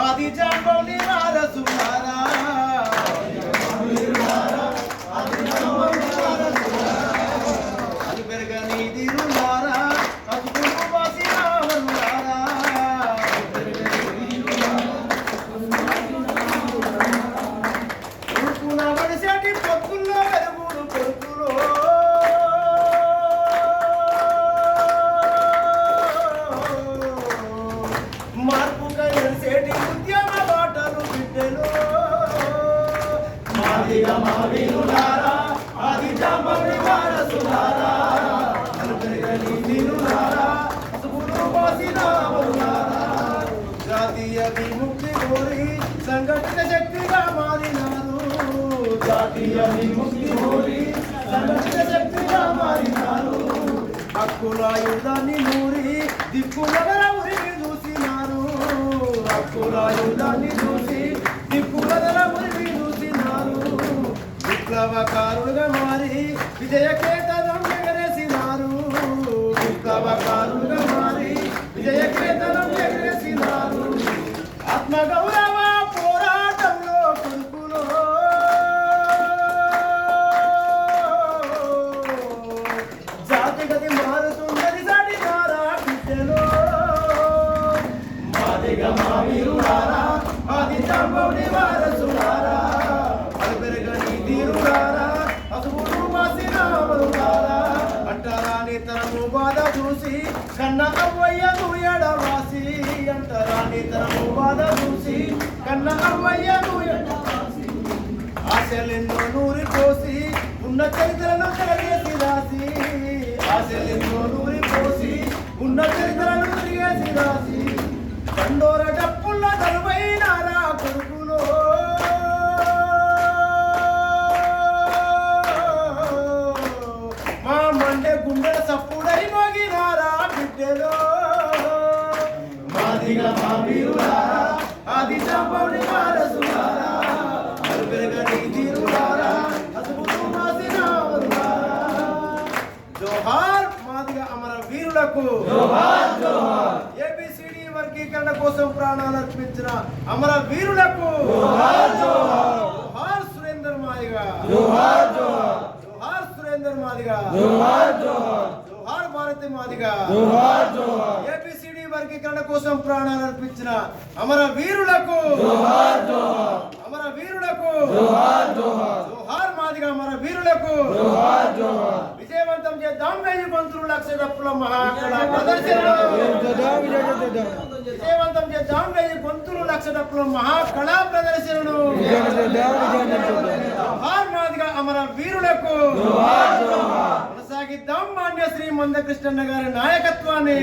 ఆది జాంబౌలి వారసులారా అది పెరగని దిరులారా అది పొక్కుల్లో వెలుగు జాతీయ విముక్తి కోరి సంఘటిత శక్తిగా మారినారు. జాతీయ విముక్తి కోరి సంఘటిత శక్తిగా మారినారు. హక్కుల యుద్ధాన్ని నూరి దిక్కుల ఉరికి చూసినారు హక్కుల యుద్ధాన్ని చూసి విప్లవకారులుగా మారి విజయ కేతన తనము బాధ చూసి కన్న అవ్వయ్యను ఎడవాసి అంటారాని తనము బాధ చూసి కన్న అవ్వయ్యను ఎడవాసి ఆశలెన్నో నూరి పోసి ఉన్న చరిత్రను తిరగేసి రాసి. ఆశలెన్నో నూరి పోసి ఉన్న చరిత్రను తిరిగేసి రాసి. దండోర మాదిగా మా వీరులారా ఆది చాపౌడి వారసులారా పెరగని తీరులారా అద్భుతం మాసినారులారా జోహార్ మాదిగా అమర వీరులకు జోహార్ జోహార్. ఏబిసిడి వర్గీకరణ కోసం ప్రాణాలు అర్పించిన అమర వీరులకు జోహార్ జోహార్. జోహార్ సురేందర్ మాదిగా జోహార్ జోహార్. జోహార్ సురేందర్ మాదిగా జోహార్ జోహార్. జోహార్ భారతి మాదిగా జోహార్ వర్గీకరణ కోసం ప్రాణాలు అర్పించిన అమర వీరులకు అమర వీరులకు జోహార్ మాదిగా అమర వీరులకు విజయవంతం చేద్దాం వెయ్యి మంత్రులు లక్ష డప్పుల మహాకళ ప్రదర్శన విజయవంతం చేద్దాం వెయ్యి గొంతులు లక్ష డప్పుల మహాకళా ప్రదర్శనను జోహార్ మాదిగా అమర వీరులకు కొనసాగిద్దాం మాన్య శ్రీ మందకృష్ణన్న గారి నాయకత్వాన్ని.